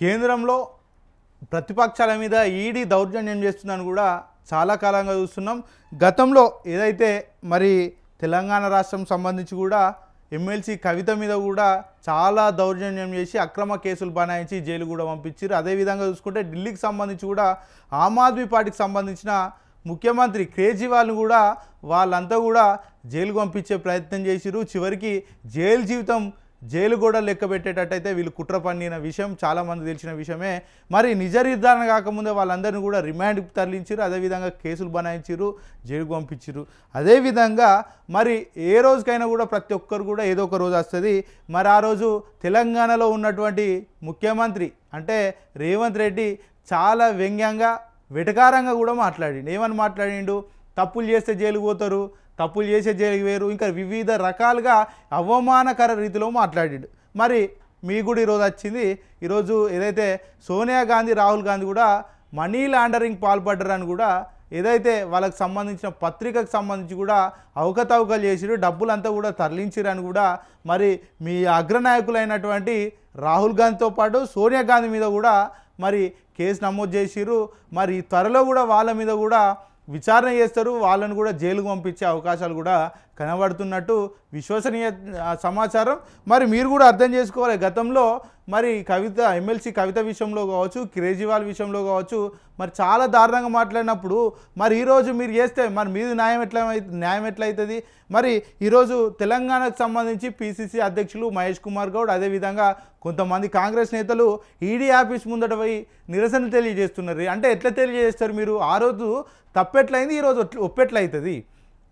కేంద్రంలో ప్రతిపక్షాల మీద ఈడీ దౌర్జన్యం చేస్తుందని కూడా చాలా కాలంగా చూస్తున్నాం. గతంలో ఏదైతే మరి తెలంగాణ రాష్ట్రం సంబంధించి కూడా ఎమ్మెల్సీ కవిత మీద కూడా చాలా దౌర్జన్యం చేసి అక్రమ కేసులు బనాయించి జైలు కూడా పంపించారు అదేవిధంగా చూసుకుంటే ఢిల్లీకి సంబంధించి కూడా ఆమ్ ఆద్మీ పార్టీకి సంబంధించిన ముఖ్యమంత్రి కేజ్రీవాల్ని కూడా వాళ్ళంతా కూడా జైలు పంపించే ప్రయత్నం చేసిరు చివరికి జైలు జీవితం జైలు కూడా లెక్క పెట్టేటట్టయితే వీళ్ళు కుట్ర పన్నిన విషయం చాలామంది తెలిసిన విషయమే. మరి నిజ నిర్ధారణ కాకముందే వాళ్ళందరినీ కూడా రిమాండ్కి తరలించారు అదేవిధంగా కేసులు బనాయించారు జైలుకు పంపించారు అదేవిధంగా మరి ఏ రోజుకైనా కూడా ప్రతి ఒక్కరు కూడా ఏదో ఒక రోజు వస్తుంది. మరి ఆ రోజు తెలంగాణలో ఉన్నటువంటి ముఖ్యమంత్రి అంటే రేవంత్ రెడ్డి చాలా వ్యంగ్యంగా వెటకారంగా కూడా మాట్లాడిండు. ఏమని మాట్లాడిండు? తప్పులు చేస్తే జైలు పోతారు తప్పులు చేసే జైలుకి వేరు. ఇంకా వివిధ రకాలుగా అవమానకర రీతిలో మాట్లాడాడు. మరి మీ కూడా ఈరోజు వచ్చింది. ఈరోజు ఏదైతే సోనియా గాంధీ రాహుల్ గాంధీ కూడా మనీ లాండరింగ్ పాల్పడ్డారని కూడా ఏదైతే వాళ్ళకి సంబంధించిన పత్రికకు సంబంధించి కూడా అవకతవకలు చేసిరు డబ్బులంతా కూడా తరలించిరని కూడా మరి మీ అగ్రనాయకులైనటువంటి రాహుల్ గాంధీతో పాటు సోనియా గాంధీ మీద కూడా మరి కేసు నమోదు చేసిరు. మరి త్వరలో కూడా వాళ్ళ మీద కూడా విచారణ చేస్తారు వాళ్ళని కూడా జైలుకు పంపించే అవకాశాలు కూడా కనబడుతున్నట్టు విశ్వసనీయ సమాచారం. మరి మీరు కూడా అర్థం చేసుకోవాలి. గతంలో మరి కవిత ఎమ్మెల్సీ కవిత విషయంలో కావచ్చు కేజ్రీవాల్ విషయంలో కావచ్చు మరి చాలా దారుణంగా మాట్లాడినప్పుడు మరి ఈరోజు మీరు చేస్తే మరి మీది న్యాయం ఎట్లా న్యాయం ఎట్లయితుంది మరి ఈరోజు తెలంగాణకు సంబంధించి పిసిసి అధ్యక్షులు మహేష్ కుమార్ గౌడ్ అదేవిధంగా కొంతమంది కాంగ్రెస్ నేతలు ఈడీ ఆఫీస్ ముందట పోయి నిరసన తెలియజేస్తున్నారు. అంటే ఎట్లా తెలియజేస్తారు మీరు? ఆ రోజు తప్పెట్లయింది ఈరోజు ఒప్పెట్లయితుంది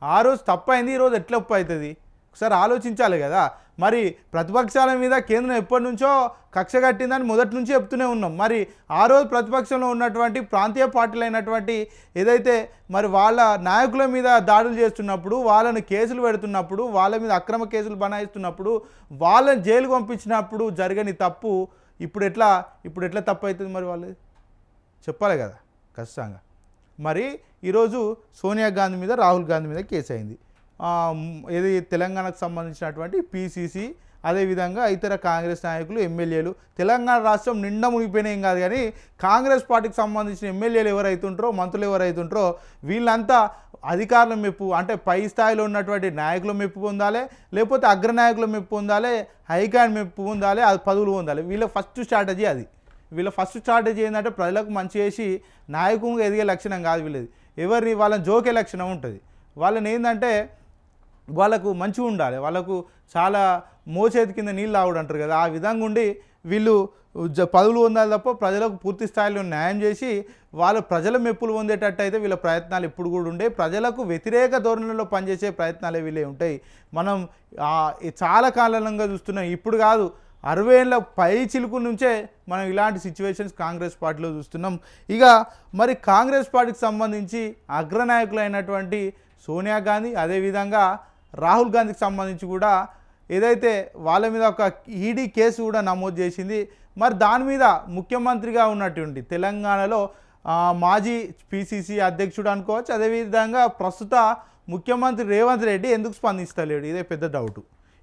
ఆ రోజు తప్పైంది ఈరోజు ఎట్లా ఒప్పు అవుతుంది? ఒకసారి ఆలోచించాలి కదా. మరి ప్రతిపక్షాల మీద కేంద్రం ఎప్పటి నుంచో కక్ష కట్టిందని మొదటి నుంచి చెప్తూనే ఉన్నాం. మరి ఆ రోజు ప్రతిపక్షంలో ఉన్నటువంటి ప్రాంతీయ పార్టీలు అయినటువంటి ఏదైతే మరి వాళ్ళ నాయకుల మీద దాడులు చేస్తున్నప్పుడు వాళ్ళని కేసులు పెడుతున్నప్పుడు వాళ్ళ మీద అక్రమ కేసులు బనాయిస్తున్నప్పుడు వాళ్ళని జైలు పంపించినప్పుడు జరగని తప్పు ఇప్పుడు ఎట్లా ఇప్పుడు ఎట్లా తప్పు అవుతుంది మరి వాళ్ళది? చెప్పాలి కదా ఖచ్చితంగా. మరి ఈరోజు సోనియా గాంధీ మీద రాహుల్ గాంధీ మీద కేసు అయింది. ఏది తెలంగాణకు సంబంధించినటువంటి పీసీసీ అదేవిధంగా ఇతర కాంగ్రెస్ నాయకులు ఎమ్మెల్యేలు. తెలంగాణ రాష్ట్రం నిండా మునిగిపోయినాయి కాదు కానీ కాంగ్రెస్ పార్టీకి సంబంధించిన ఎమ్మెల్యేలు ఎవరైతుంటారో మంత్రులు ఎవరైతుంటారో వీళ్ళంతా అధికారుల మెప్పు అంటే పై స్థాయిలో ఉన్నటువంటి నాయకుల మెప్పు పొందాలి లేకపోతే అగ్రనాయకుల మెప్పు పొందాలి హైకమాండ్ మెప్పు పొందాలి అది పదవులు పొందాలి. వీళ్ళ ఫస్ట్ స్ట్రాటజీ అది. వీళ్ళ ఫస్ట్ స్ట్రాటజీ ఏంటంటే ప్రజలకు మంచి చేసి నాయకునిగా ఎదిగే లక్షణం కాదు వీళ్ళది. ఎవరిని వాళ్ళని జోకే లక్షణం ఉంటుంది. వాళ్ళని ఏంటంటే వాళ్ళకు మంచిగా ఉండాలి. వాళ్ళకు చాలా మోచేతి కింద నీళ్ళు తాగుడు అంటారు కదా. ఆ విధంగా ఉండి వీళ్ళు జ- పదవులు పొందాలి తప్ప ప్రజలకు పూర్తి స్థాయిలో న్యాయం చేసి వాళ్ళ ప్రజల మెప్పులు పొందేటట్టు అయితే వీళ్ళ ప్రయత్నాలు ఎప్పుడు కూడా ఉండే. ప్రజలకు వ్యతిరేక ధోరణిలో పనిచేసే ప్రయత్నాలే వీళ్ళే ఉంటాయి. మనం చాలా కాలంగా చూస్తున్నాం. ఇప్పుడు కాదు అరవై ఏళ్ళ పై చిలుకు నుంచే మనం ఇలాంటి సిచ్యువేషన్స్ కాంగ్రెస్ పార్టీలో చూస్తున్నాం. ఇక మరి కాంగ్రెస్ పార్టీకి సంబంధించి అగ్రనాయకులైనటువంటి సోనియా గాంధీ అదేవిధంగా రాహుల్ గాంధీకి సంబంధించి కూడా ఏదైతే వాళ్ళ మీద ఒక ఈడీ కేసు కూడా నమోదు చేసింది. మరి దాని మీద ముఖ్యమంత్రిగా ఉన్నటువంటి తెలంగాణలో మాజీ పిసిసి అధ్యక్షుడు అనుకోవచ్చు. అదేవిధంగా ప్రస్తుత ముఖ్యమంత్రి రేవంత్ రెడ్డి ఎందుకు స్పందిస్తలేడు? ఇదే పెద్ద డౌటు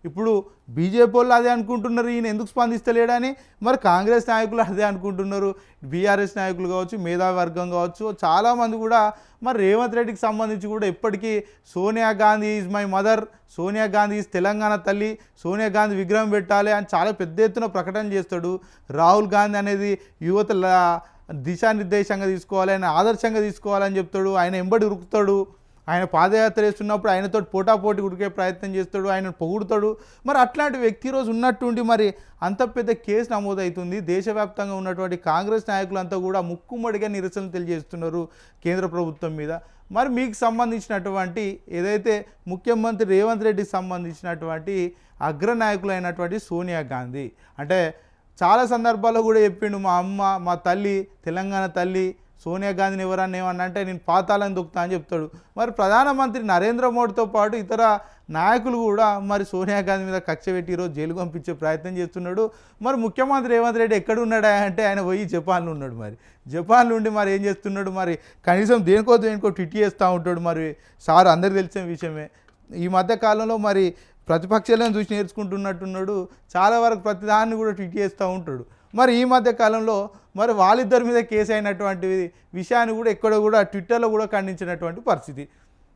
ఇప్పుడు బీజేపీ వాళ్ళు అదే అనుకుంటున్నారు ఈయన ఎందుకు స్పందిస్తలేడని. మరి కాంగ్రెస్ నాయకులు అదే అనుకుంటున్నారు. బీఆర్ఎస్ నాయకులు కావచ్చు మేధావి వర్గం కావచ్చు చాలామంది కూడా మరి రేవంత్ రెడ్డికి సంబంధించి కూడా ఇప్పటికీ Sonia Gandhi is my mother Sonia Gandhi is Telangana తల్లి సోనియా గాంధీ విగ్రహం పెట్టాలి అని చాలా పెద్ద ఎత్తున ప్రకటన చేస్తాడు. రాహుల్ గాంధీ అనేది యువత దిశానిర్దేశంగా తీసుకోవాలి ఆయన ఆదర్శంగా తీసుకోవాలని చెప్తాడు. ఆయన ఎంబడి ఉరుకుతాడు. ఆయన పాదయాత్ర చేస్తున్నప్పుడు ఆయనతో పోటాపోటీ ఉడికే ప్రయత్నం చేస్తాడు ఆయన పొగుడుతాడు. మరి అట్లాంటి వ్యక్తి రోజు ఉన్నట్టుండి మరి అంత పెద్ద కేసు నమోదవుతుంది దేశవ్యాప్తంగా ఉన్నటువంటి కాంగ్రెస్ నాయకులంతా కూడా ముక్కుమ్మడిగా నిరసనలు తెలియజేస్తున్నారు కేంద్ర ప్రభుత్వం మీద. మరి మీకు సంబంధించినటువంటి ఏదైతే ముఖ్యమంత్రి రేవంత్ రెడ్డికి సంబంధించినటువంటి అగ్రనాయకులైనటువంటి సోనియా గాంధీ. అంటే చాలా సందర్భాల్లో కూడా చెప్పిండు మా అమ్మ మా తల్లి తెలంగాణ తల్లి సోనియా గాంధీని ఎవరన్నా ఏమన్నా అంటే నేను పాతాలని దొక్కుతా అని చెప్తాడు. మరి ప్రధానమంత్రి నరేంద్ర మోడీతో పాటు ఇతర నాయకులు కూడా మరి సోనియా గాంధీ మీద కక్ష పెట్టి ఈరోజు జైలు పంపించే ప్రయత్నం చేస్తున్నాడు. మరి ముఖ్యమంత్రి రేవంత్ రెడ్డి ఎక్కడ ఉన్నాడా అంటే ఆయన పోయి జపాన్లో ఉన్నాడు మరి. జపాన్లో ఉండి మరి ఏం చేస్తున్నాడు మరి? కనీసం దేనికో దేనికో ట్విట్ చేస్తూ ఉంటాడు మరి. సార్ అందరికి తెలిసిన విషయమే. ఈ మధ్య కాలంలో మరి ప్రతిపక్షాలను చూసి నేర్చుకుంటున్నట్టున్నాడు. చాలా వరకు ప్రతిదాన్ని కూడా ట్వీట్ చేస్తూ ఉంటాడు. మరి ఈ మధ్య కాలంలో మరి వాళ్ళిద్దరి మీద కేసు అయినటువంటి విషయాన్ని కూడా ఎక్కడ కూడా ట్విట్టర్లో కూడా ఖండించినటువంటి పరిస్థితి.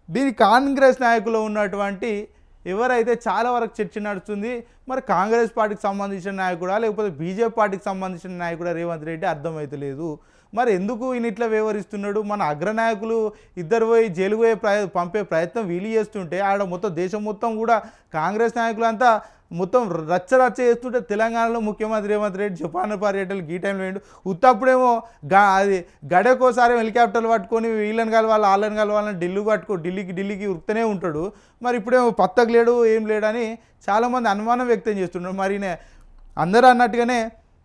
దీని కాంగ్రెస్ నాయకులు ఉన్నటువంటి ఎవరైతే చాలా వరకు చర్చ నడుస్తుంది మరి కాంగ్రెస్ పార్టీకి సంబంధించిన నాయకుడా లేకపోతే బీజేపీ పార్టీకి సంబంధించిన నాయకుడా రేవంత్ రెడ్డి అర్థమవుతలేదు మరి ఎందుకు ఈయన ఇట్లా వ్యవహరిస్తున్నాడు? మన అగ్రనాయకులు ఇద్దరు పోయి జైలు పోయే ప్రయ పంపే ప్రయత్నం వీలు చేస్తుంటే ఆడ మొత్తం దేశం మొత్తం కూడా కాంగ్రెస్ నాయకులంతా మొత్తం రచ్చ రచ్చ చేస్తుంటే తెలంగాణలో ముఖ్యమంత్రి రేవంత్ రెడ్డి జపాన్ పర్యటనలు ఈ టైంలో వేయండు ఉత్తప్పుడేమో గా అది గడకోసారి హెలికాప్టర్లు పట్టుకొని వీళ్ళని కలవాలి వాళ్ళని కలవాలని ఢిల్లీ పట్టుకో ఢిల్లీకి ఢిల్లీకి ఉరుకుతూనే ఉంటాడు. మరి ఇప్పుడేమో పత్తకు లేడు ఏం లేడని చాలామంది అనుమానం వ్యక్తం చేస్తున్నారు మరి అందరూ అన్నట్టుగానే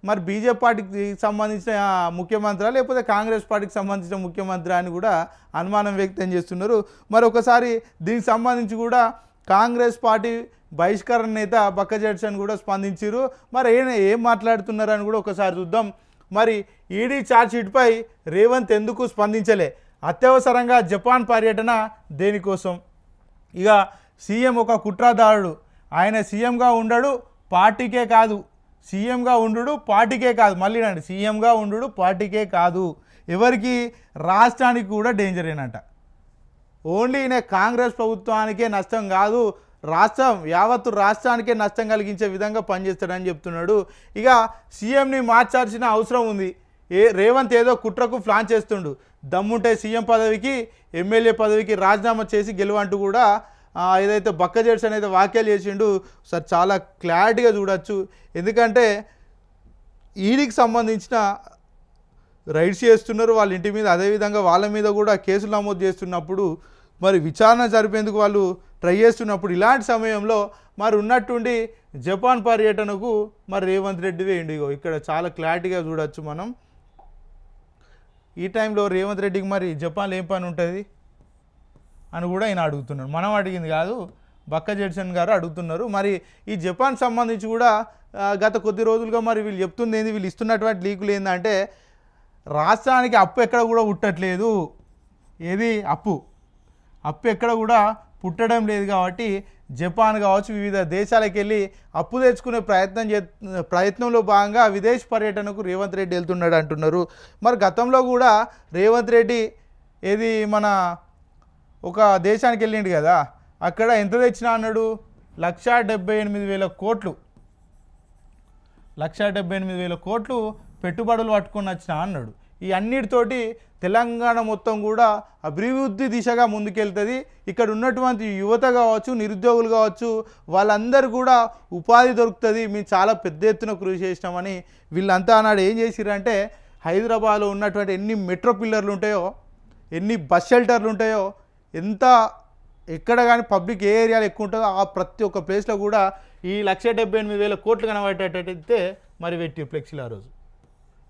మరి బీజేపీ పార్టీకి సంబంధించిన ముఖ్యమంత్రి లేకపోతే కాంగ్రెస్ పార్టీకి సంబంధించిన ముఖ్యమంత్రి అని కూడా అనుమానం వ్యక్తం చేస్తున్నారు. మరి ఒకసారి దీనికి సంబంధించి కూడా కాంగ్రెస్ పార్టీ బహిష్కరణ నేత బక్క జడ్సన్ కూడా స్పందించారు. మరి ఏం ఏం మాట్లాడుతున్నారని కూడా ఒకసారి చూద్దాం. మరి ఈడీ ఛార్జ్షీట్పై రేవంత్ ఎందుకు స్పందించలే? అత్యవసరంగా జపాన్ పర్యటన దేనికోసం? ఇక సీఎం ఒక కుట్రదారుడు. ఆయన సీఎంగా ఉండడు పార్టీకే కాదు. సీఎంగా ఉండు పార్టీకే కాదు. మళ్ళీ అండి సీఎంగా ఉండు పార్టీకే కాదు. ఎవరికి? రాష్ట్రానికి కూడా డేంజర్ ఏనంట. ఓన్లీ ఈయన కాంగ్రెస్ ప్రభుత్వానికే నష్టం కాదు రాష్ట్రం యావత్తు రాష్ట్రానికే నష్టం కలిగించే విధంగా పనిచేస్తాడని చెప్తున్నాడు. ఇక సీఎంని మార్చాల్సిన అవసరం ఉంది. ఏ రేవంత్ ఏదో కుట్రకు ప్లాన్ చేస్తుండు. దమ్ముంటే సీఎం పదవికి ఎమ్మెల్యే పదవికి రాజీనామా చేసి గెలువంటూ కూడా ఏదైతే బక్క జడ్స్ అనేది వ్యాఖ్యలు చేసిండు సార్ చాలా క్లారిటీగా చూడొచ్చు. ఎందుకంటే ఈడీకి సంబంధించిన రైడ్స్ చేస్తున్నారు వాళ్ళ ఇంటి మీద అదేవిధంగా వాళ్ళ మీద కూడా కేసులు నమోదు చేస్తున్నప్పుడు మరి విచారణ జరిపేందుకు వాళ్ళు ట్రై చేస్తున్నప్పుడు ఇలాంటి సమయంలో మరి ఉన్నట్టుండి జపాన్ పర్యటనకు మరి రేవంత్ రెడ్డి వేయండి ఇగో ఇక్కడ చాలా క్లారిటీగా చూడొచ్చు మనం. ఈ టైంలో రేవంత్ రెడ్డికి మరి జపాన్లో ఏం పని ఉంటుంది? అని కూడా ఆయన అడుగుతున్నాడు. మనం అడిగింది కాదు బక్క జడ్సన్ గారు అడుగుతున్నారు. మరి ఈ జపాన్ సంబంధించి కూడా గత కొద్ది రోజులుగా మరి వీళ్ళు చెప్తుంది ఏంది వీళ్ళు ఇస్తున్నటువంటి లీకులు ఏంటంటే రాష్ట్రానికి అప్పు ఎక్కడ కూడా పుట్టట్లేదు. ఏది? అప్పు. అప్పు ఎక్కడ కూడా పుట్టడం లేదు కాబట్టి జపాన్ కావచ్చు వివిధ దేశాలకు వెళ్ళి అప్పు తెచ్చుకునే ప్రయత్నం చే ప్రయత్నంలో భాగంగా విదేశ పర్యటనకు రేవంత్ రెడ్డి వెళ్తున్నాడు అంటున్నారు. మరి గతంలో కూడా రేవంత్ రెడ్డి ఏది? మన ఒక దేశానికి వెళ్ళిండు కదా అక్కడ ఎంత తెచ్చినా అన్నాడు? లక్ష డెబ్బై ఎనిమిది వేల కోట్లు. లక్ష డెబ్బై ఎనిమిది వేల కోట్లు పెట్టుబడులు పట్టుకొని వచ్చిన అన్నాడు. ఈ అన్నిటితోటి తెలంగాణ మొత్తం కూడా అభివృద్ధి దిశగా ముందుకెళ్తుంది. ఇక్కడ ఉన్నటువంటి యువత కావచ్చు నిరుద్యోగులు కావచ్చు వాళ్ళందరూ కూడా ఉపాధి దొరుకుతుంది. మేము చాలా పెద్ద ఎత్తున కృషి చేసినామని వీళ్ళంతా అన్నాడు. ఏం చేసిరంటే హైదరాబాద్లో ఉన్నటువంటి ఎన్ని మెట్రో పిల్లర్లు ఉంటాయో ఎన్ని బస్ షెల్టర్లు ఉంటాయో ఎంత ఎక్కడ కానీ పబ్లిక్ ఏ ఏరియాలో ఎక్కువ ఉంటుందో ఆ ప్రతి ఒక్క ప్లేస్లో కూడా ఈ లక్ష డెబ్బై ఎనిమిది వేల కోట్లు కనబడేటట్టయితే మరి పెట్టి ఫ్లెక్సీలు ఆ రోజు.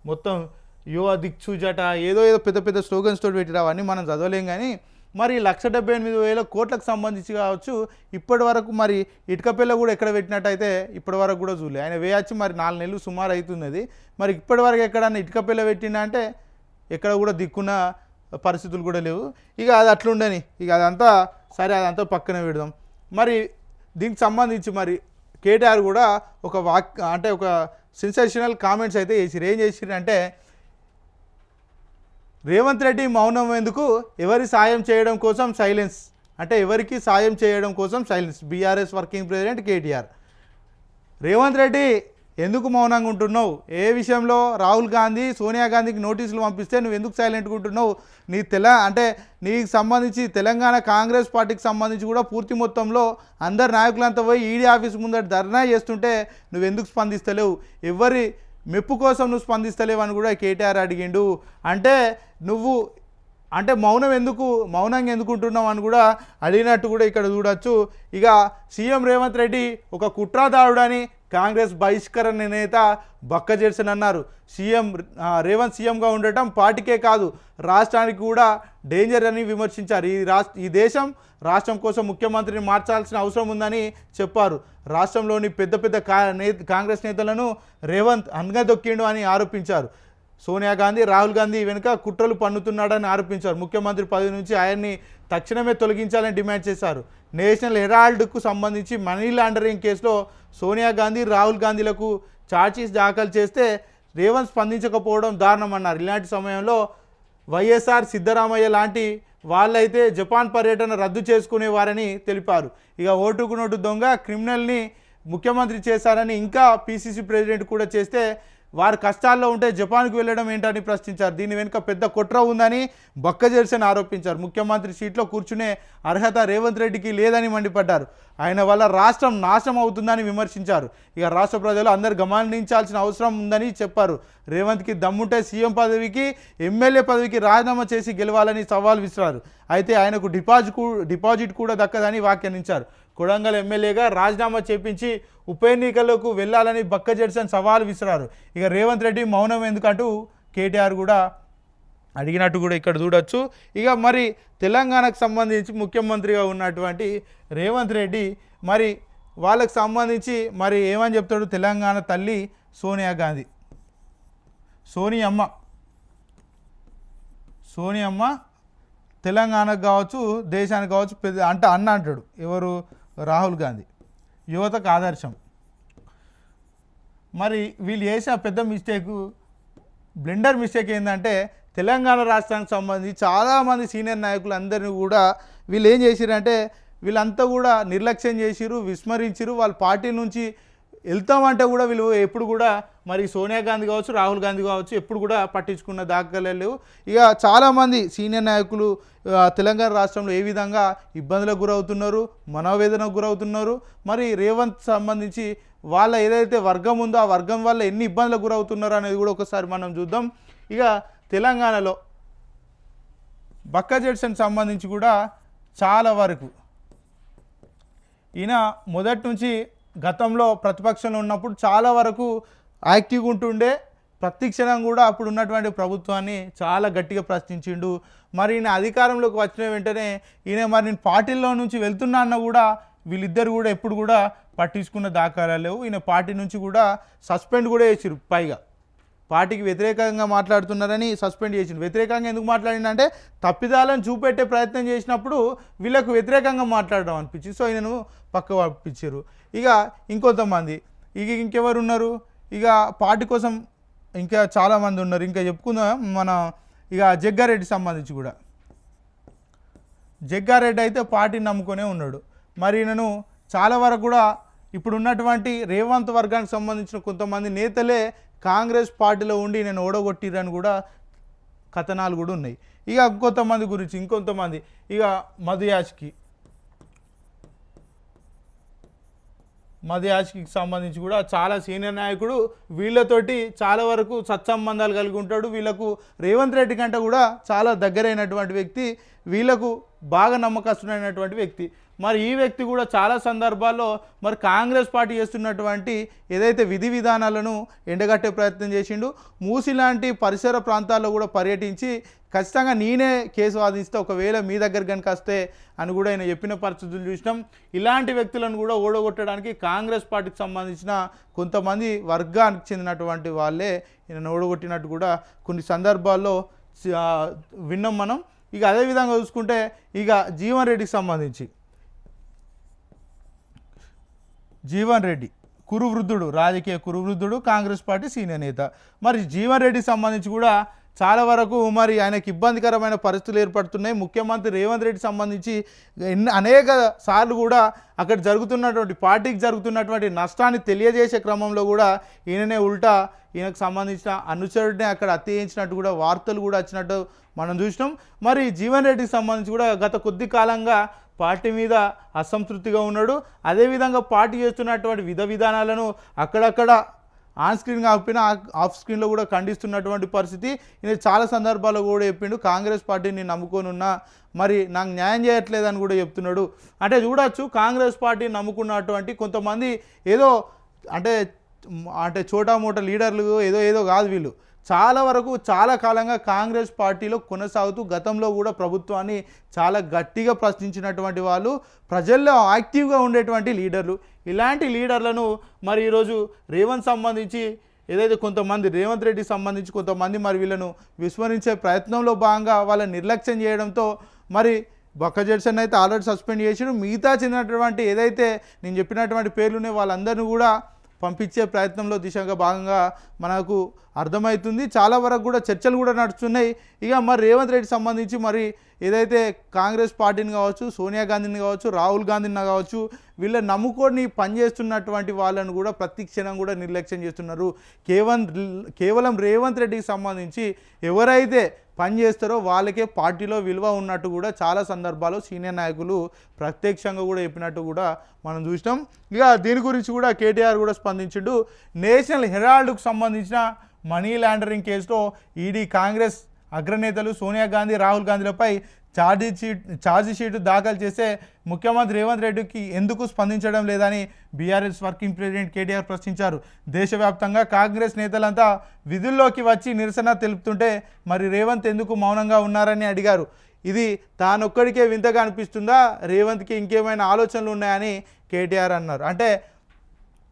మొత్తం యువ దిక్చూజట ఏదో ఏదో పెద్ద పెద్ద స్లోగన్స్ తోటి పెట్టిరు అవన్నీ మనం చదవలేం కానీ మరి లక్ష డెబ్బై ఎనిమిది వేల కోట్లకు సంబంధించి కావచ్చు ఇప్పటి వరకు మరి ఇటుకపిల్ల కూడా ఎక్కడ పెట్టినట్టయితే ఇప్పటి వరకు కూడా చూడలే. ఆయన వేయచ్చు మరి నాలుగు నెలలు సుమారు అవుతున్నది. మరి ఇప్పటి వరకు ఎక్కడన్నా ఇటుకపిల్ల అంటే ఎక్కడ కూడా దిక్కున్న పరిస్థితులు కూడా లేవు. ఇక అది అట్లుండని. ఇక అదంతా సరే అదంతా పక్కన పెడదాం. మరి దీనికి సంబంధించి మరి కేటీఆర్ కూడా ఒక వాక్ అంటే ఒక సెన్సేషనల్ కామెంట్స్ అయితే చేసిరు ఏం చేసిరంటే రేవంత్ రెడ్డి మౌనం ఎందుకు? ఎవరి సాయం చేయడం కోసం సైలెన్స్ అంటే ఎవరికి సాయం చేయడం కోసం silence BRS working president KTR. Revanth Reddy ఎందుకు మౌనంగా ఉంటున్నావు? ఏ విషయంలో రాహుల్ గాంధీ సోనియా గాంధీకి నోటీసులు పంపిస్తే నువ్వు ఎందుకు సైలెంట్గా ఉంటున్నావు? నీ తెల అంటే నీకు సంబంధించి తెలంగాణ కాంగ్రెస్ పార్టీకి సంబంధించి కూడా పూర్తి మొత్తంలో అందరు నాయకులంతా పోయి ఈడీ ఆఫీస్ ముందర ధర్నా చేస్తుంటే నువ్వు ఎందుకు స్పందిస్తలేవు? ఎవరి మెప్పు కోసం నువ్వు స్పందిస్తలేవు అని కూడా కేటీఆర్ అడిగిండు. అంటే నువ్వు అంటే మౌనం ఎందుకు మౌనంగా ఎందుకు ఉంటున్నావు అని కూడా అడిగినట్టు కూడా ఇక్కడ చూడొచ్చు. ఇక సీఎం రేవంత్ రెడ్డి ఒక కుట్రదారుడని కాంగ్రెస్ బహిష్కరణ నేత బక్క జెర్సన్ అన్నారు. సీఎం రేవంత్ సీఎంగా ఉండటం పార్టీకే కాదు రాష్ట్రానికి కూడా డేంజర్ అని విమర్శించారు. ఈ రాష్ట్ర ఈ దేశం రాష్ట్రం కోసం ముఖ్యమంత్రిని మార్చాల్సిన అవసరం ఉందని చెప్పారు. రాష్ట్రంలోని పెద్ద పెద్ద కా నే కాంగ్రెస్ నేతలను రేవంత్ అనగదొక్కిండు అని ఆరోపించారు. సోనియా గాంధీ రాహుల్ గాంధీ వెనుక కుట్రలు పన్నుతున్నాడని ఆరోపించారు. ముఖ్యమంత్రి పదవి నుంచి ఆయన్ని తక్షణమే తొలగించాలని డిమాండ్ చేశారు. నేషనల్ హెరాల్డ్కు సంబంధించి మనీ లాండరింగ్ కేసులో సోనియా గాంధీ రాహుల్ గాంధీలకు చార్జీస్ దాఖలు చేస్తే రేవంత్ స్పందించకపోవడం దారుణమన్నారు. ఇలాంటి సమయంలో వైఎస్ఆర్ సిద్ధరామయ్య లాంటి వాళ్ళైతే జపాన్ పర్యటన రద్దు చేసుకునేవారని తెలిపారు. ఇక ఓటుకు నోటు దొంగ క్రిమినల్ని ముఖ్యమంత్రి చేశారని ఇంకా పీసీసీ ప్రెసిడెంట్ కూడా చేస్తే వారు కష్టాల్లో ఉంటే జపాన్కు వెళ్ళడం ఏంటని ప్రశ్నించారు. దీని వెనుక పెద్ద కుట్ర ఉందని బక్కజెర్సన్ ఆరోపించారు. ముఖ్యమంత్రి సీట్లో కూర్చునే అర్హత రేవంత్ రెడ్డికి లేదని మండిపడ్డారు. ఆయన వల్ల రాష్ట్రం నాశనం అవుతుందని విమర్శించారు. ఇక రాష్ట్ర ప్రజలు అందరు గమనించాల్సిన అవసరం ఉందని చెప్పారు. రేవంత్కి దమ్ముంటే సీఎం పదవికి ఎమ్మెల్యే పదవికి రాజీనామా చేసి గెలవాలని సవాల్ విసిరారు. అయితే ఆయనకు డిపాజిట్ డిపాజిట్ కూడా దక్కదని వ్యాఖ్యానించారు. కొడంగల్ ఎమ్మెల్యేగా రాజీనామా చేపించి ఉప ఎన్నికలకు వెళ్ళాలని బక్క జడ్సన్ సవాల్ విసిరారు. ఇక రేవంత్ రెడ్డి మౌనం ఎందుకంటూ కేటీఆర్ కూడా అడిగినట్టు కూడా ఇక్కడ చూడొచ్చు. ఇక మరి తెలంగాణకు సంబంధించి ముఖ్యమంత్రిగా ఉన్నటువంటి రేవంత్ రెడ్డి మరి వాళ్ళకు సంబంధించి మరి ఏమని చెప్తాడు తెలంగాణ తల్లి సోనియా గాంధీ? సోనియా అమ్మ సోనియా అమ్మ తెలంగాణకు కావచ్చు దేశానికి కావచ్చు పెద్ద అంటే అన్న అంటాడు. ఎవరు? రాహుల్ గాంధీ. యువతకు ఆదర్శం. మరి వీళ్ళు చేసిన పెద్ద మిస్టేక్ బ్లెండర్ మిస్టేక్ ఏంటంటే తెలంగాణ రాష్ట్రానికి సంబంధించి చాలామంది సీనియర్ నాయకులు అందరినీ కూడా వీళ్ళు ఏం చేసిరంటే వీళ్ళంతా కూడా నిర్లక్ష్యం చేసిరు విస్మరించిరు వాళ్ళ పార్టీ నుంచి వెళ్తామంటే కూడా వీళ్ళు ఎప్పుడు కూడా మరి సోనియా గాంధీ కావచ్చు రాహుల్ గాంధీ కావచ్చు ఎప్పుడు కూడా పట్టించుకున్న దాఖలే లేవు. ఇక చాలామంది సీనియర్ నాయకులు తెలంగాణ రాష్ట్రంలో ఏ విధంగా ఇబ్బందులకు గురవుతున్నారు మనోవేదనకు గురవుతున్నారు మరి రేవంత్ సంబంధించి వాళ్ళ ఏదైతే వర్గం ఉందో ఆ వర్గం వల్ల ఎన్ని ఇబ్బందులకు గురవుతున్నారు అనేది కూడా ఒకసారి మనం చూద్దాం. ఇక తెలంగాణలో బక్క జెడ్సన్ సంబంధించి కూడా చాలా వరకు. ఈయన మొదటి నుంచి గతంలో ప్రతిపక్షంలో ఉన్నప్పుడు చాలా వరకు యాక్టివ్గా ఉంటుండే ప్రత్యక్షణం కూడా అప్పుడు ఉన్నటువంటి ప్రభుత్వాన్ని చాలా గట్టిగా ప్రశ్నించిండు. మరి ఈయన అధికారంలోకి వచ్చిన వెంటనే ఈయన మరి నేను పార్టీలో నుంచి వెళ్తున్నా అన్న కూడా వీళ్ళిద్దరు కూడా ఎప్పుడు కూడా పట్టించుకున్న దాఖలా లేవు. ఈయన పార్టీ నుంచి కూడా సస్పెండ్ కూడా చేసిరు పైగా. పార్టీకి వ్యతిరేకంగా మాట్లాడుతున్నారని సస్పెండ్ చేసిండు. వ్యతిరేకంగా ఎందుకు మాట్లాడిందంటే తప్పిదాలను చూపెట్టే ప్రయత్నం చేసినప్పుడు వీళ్ళకు వ్యతిరేకంగా మాట్లాడడం అనిపించింది. సో ఈయనను పక్క పంపించారు ఇక ఇంకొంతమంది. ఇక ఇంకెవరు ఉన్నారు ఇక పార్టీ కోసం ఇంకా చాలామంది ఉన్నారు. ఇంకా చెప్పుకుందాం. మన ఇక జగ్గారెడ్డి సంబంధించి కూడా. జగ్గారెడ్డి అయితే పార్టీని నమ్ముకునే ఉన్నాడు. మరి నేను చాలా వరకు కూడా ఇప్పుడు ఉన్నటువంటి రేవంత్ వర్గానికి సంబంధించిన కొంతమంది నేతలే కాంగ్రెస్ పార్టీలో ఉండి నేను ఓడగొట్టిరని కూడా కథనాలు కూడా ఉన్నాయి. ఇక కొంతమంది గురించి ఇంకొంతమంది. ఇక మధుయాజ్కి మధుయాజ్కి సంబంధించి కూడా చాలా సీనియర్ నాయకుడు వీళ్ళతోటి చాలా వరకు సత్సంబంధాలు కలిగి ఉంటాడు. వీళ్ళకు రేవంత్ రెడ్డి కంటే కూడా చాలా దగ్గరైనటువంటి వ్యక్తి. వీళ్ళకు బాగా నమ్మకస్తుడైనటువంటి వ్యక్తి. మరి ఈ వ్యక్తి కూడా చాలా సందర్భాల్లో మరి కాంగ్రెస్ పార్టీ చేస్తున్నటువంటి ఏదైతే విధి విధానాలను ఎండగట్టే ప్రయత్నం చేసిండు మూసి లాంటి పరిసర ప్రాంతాల్లో కూడా పర్యటించి ఖచ్చితంగా నేనే కేసు వాదిస్తే ఒకవేళ మీ దగ్గర కనుక వస్తే అని కూడా ఆయన చెప్పిన పరిస్థితులు చూసినాం. ఇలాంటి వ్యక్తులను కూడా ఓడగొట్టడానికి కాంగ్రెస్ పార్టీకి సంబంధించిన కొంతమంది వర్గానికి చెందినటువంటి వాళ్ళే ఈయన ఓడగొట్టినట్టు కూడా కొన్ని సందర్భాల్లో విన్నాం మనం. ఇక అదేవిధంగా చూసుకుంటే ఇక జీవన్ రెడ్డికి సంబంధించి జీవన్ రెడ్డి కురువృద్ధుడు రాజకీయ కురువృద్ధుడు కాంగ్రెస్ పార్టీ సీనియర్ నేత. మరి జీవన్ రెడ్డికి సంబంధించి కూడా చాలా వరకు మరి ఆయనకి ఇబ్బందికరమైన పరిస్థితులు ఏర్పడుతున్నాయి. ముఖ్యమంత్రి రేవంత్ రెడ్డి సంబంధించి ఎన్ని అనేక సార్లు కూడా అక్కడ జరుగుతున్నటువంటి పార్టీకి జరుగుతున్నటువంటి నష్టాన్ని తెలియజేసే క్రమంలో కూడా ఈయననే ఉల్టా ఈయనకు సంబంధించిన అనుచరుడిని అక్కడ అత్యయించినట్టు కూడా వార్తలు కూడా వచ్చినట్టు మనం చూసినాం. మరి జీవన్ రెడ్డికి సంబంధించి కూడా గత కొద్ది కాలంగా పార్టీ మీద అసంతృప్తిగా ఉన్నాడు. అదేవిధంగా పార్టీ చేస్తున్నటువంటి విధ విధానాలను అక్కడక్కడ ఆన్ స్క్రీన్ కాకపోయినా ఆఫ్ స్క్రీన్లో కూడా ఖండిస్తున్నటువంటి పరిస్థితి. ఇది చాలా సందర్భాల్లో కూడా చెప్పిండు కాంగ్రెస్ పార్టీని నమ్ముకొని ఉన్నా మరి నాకు న్యాయం చేయట్లేదని కూడా చెప్తున్నాడు. అంటే చూడొచ్చు కాంగ్రెస్ పార్టీని నమ్ముకున్నటువంటి కొంతమంది ఏదో అంటే అంటే చోటా మోట లీడర్లు ఏదో ఏదో కాదు వీళ్ళు. చాలా వరకు చాలా కాలంగా కాంగ్రెస్ పార్టీలో కొనసాగుతూ గతంలో కూడా ప్రభుత్వాన్ని చాలా గట్టిగా ప్రశ్నించినటువంటి వాళ్ళు ప్రజల్లో యాక్టివ్గా ఉండేటువంటి లీడర్లు. ఇలాంటి లీడర్లను మరి ఈరోజు రేవంత్ సంబంధించి ఏదైతే కొంతమంది రేవంత్ రెడ్డికి సంబంధించి కొంతమంది మరి వీళ్ళను విస్మరించే ప్రయత్నంలో భాగంగా వాళ్ళని నిర్లక్ష్యం చేయడంతో మరి బొక్క జడ్సన్ అయితే ఆల్రెడీ సస్పెండ్ చేసిడు. మిగతా చిన్నటువంటి ఏదైతే నేను చెప్పినటువంటి పేర్లు వాళ్ళందరినీ కూడా పంపించే ప్రయత్నంలో దిశగా భాగంగా మనకు అర్థమవుతుంది. చాలా వరకు కూడా చర్చలు కూడా నడుస్తున్నాయి. ఇక మరి రేవంత్ రెడ్డి సంబంధించి మరి ఏదైతే కాంగ్రెస్ పార్టీని కావచ్చు సోనియా గాంధీని కావచ్చు రాహుల్ గాంధీని కావచ్చు వీళ్ళ నమ్ముకొని పనిచేస్తున్నటువంటి వాళ్ళను కూడా ప్రతిక్షణం కూడా నిర్లక్ష్యం చేస్తున్నారు. కేవలం కేవలం రేవంత్ రెడ్డికి సంబంధించి ఎవరైతే పని చేస్తారో వాళ్ళకే పార్టీలో విలువ ఉన్నట్టు కూడా చాలా సందర్భాల్లో సీనియర్ నాయకులు ప్రత్యక్షంగా కూడా చెప్పినట్టు కూడా మనం చూసినాం. ఇక దీని గురించి కూడా కేటీఆర్ కూడా స్పందించిండు. నేషనల్ హెరాల్డ్కు సంబంధించిన మనీ లాండరింగ్ కేసులో ఈడీ కాంగ్రెస్ అగ్రనేతలు సోనియా గాంధీ రాహుల్ గాంధీలపై ఛార్జీ షీట్ ఛార్జీ షీట్ దాఖలు చేసే ముఖ్యమంత్రి రేవంత్ రెడ్డికి ఎందుకు స్పందించడం లేదని బీఆర్ఎస్ వర్కింగ్ ప్రెసిడెంట్ కేటీఆర్ ప్రశ్నించారు. దేశవ్యాప్తంగా కాంగ్రెస్ నేతలంతా విధుల్లోకి వచ్చి నిరసన తెలుపుతుంటే మరి రేవంత్ ఎందుకు మౌనంగా ఉన్నారని అడిగారు. ఇది తానొక్కడికే వింతగా అనిపిస్తుందా? రేవంత్కి ఇంకేమైనా ఆలోచనలు ఉన్నాయని కేటీఆర్ అన్నారు. అంటే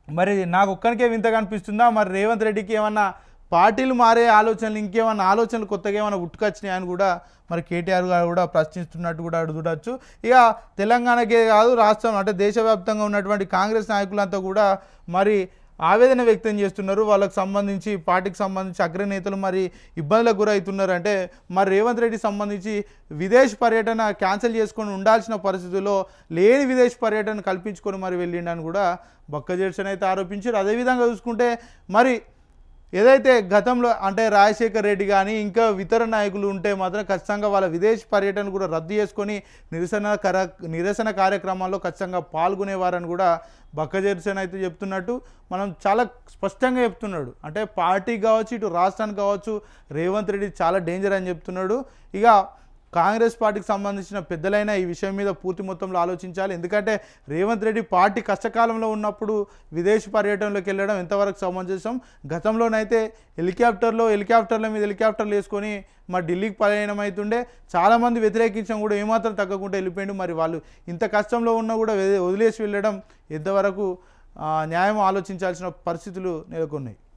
మరి నాకు ఒక్కరికే వింతగా అనిపిస్తుందా? మరి రేవంత్ రెడ్డికి ఏమన్నా పార్టీలు మారే ఆలోచనలు ఇంకేమైనా ఆలోచనలు కొత్తగా ఏమైనా ఉట్టుకొచ్చినాయని అని కూడా మరి కేటీఆర్ గారు కూడా ప్రశ్నిస్తున్నట్టు కూడా చూడవచ్చు ఇక తెలంగాణకే కాదు రాష్ట్రం అంటే దేశవ్యాప్తంగా ఉన్నటువంటి కాంగ్రెస్ నాయకులంతా కూడా మరి ఆవేదన వ్యక్తం చేస్తున్నారు. వాళ్ళకి సంబంధించి పార్టీకి సంబంధించి అగ్రనేతలు మరి ఇబ్బందులకు గురవుతున్నారు అంటే మరి రేవంత్ రెడ్డి సంబంధించి విదేశ పర్యటన క్యాన్సిల్ చేసుకొని ఉండాల్సిన పరిస్థితుల్లో లేని విదేశ పర్యటన కల్పించుకొని మరి వెళ్ళిండని కూడా బక్క అయితే ఆరోపించారు. అదేవిధంగా చూసుకుంటే మరి ఏదైతే గతంలో అంటే రాజశేఖర్ రెడ్డి కానీ ఇంకా ఇతర నాయకులు ఉంటే మాత్రం ఖచ్చితంగా వాళ్ళ విదేశీ పర్యటన కూడా రద్దు చేసుకొని నిరసన కర నిరసన కార్యక్రమాల్లో ఖచ్చితంగా పాల్గొనేవారని కూడా బక్కజెర్సన్ అయితే చెప్తున్నట్టు మనం చాలా స్పష్టంగా చెప్తున్నాడు. అంటే పార్టీ కావచ్చు ఇటు రాష్ట్రానికి కావచ్చు రేవంత్ రెడ్డి చాలా డేంజర్ అని చెప్తున్నాడు. ఇక కాంగ్రెస్ పార్టీకి సంబంధించిన పెద్దలైన ఈ విషయం మీద పూర్తి మొత్తంలో ఆలోచించాలి. ఎందుకంటే రేవంత్ రెడ్డి పార్టీ కష్టకాలంలో ఉన్నప్పుడు విదేశీ పర్యటనలోకి వెళ్ళడం ఎంతవరకు సమంజసం? గతంలోనైతే హెలికాప్టర్లో హెలికాప్టర్ల మీద హెలికాప్టర్లు వేసుకొని మరి ఢిల్లీకి పలాయనం అవుతుండే చాలామంది వ్యతిరేకించడం కూడా ఏమాత్రం తగ్గకుండా వెళ్ళిపోయిండు. మరి వాళ్ళు ఇంత కష్టంలో ఉన్నా కూడా వదిలేసి వెళ్ళడం ఎంతవరకు న్యాయం ఆలోచించాల్సిన పరిస్థితులు నెలకొన్నాయి.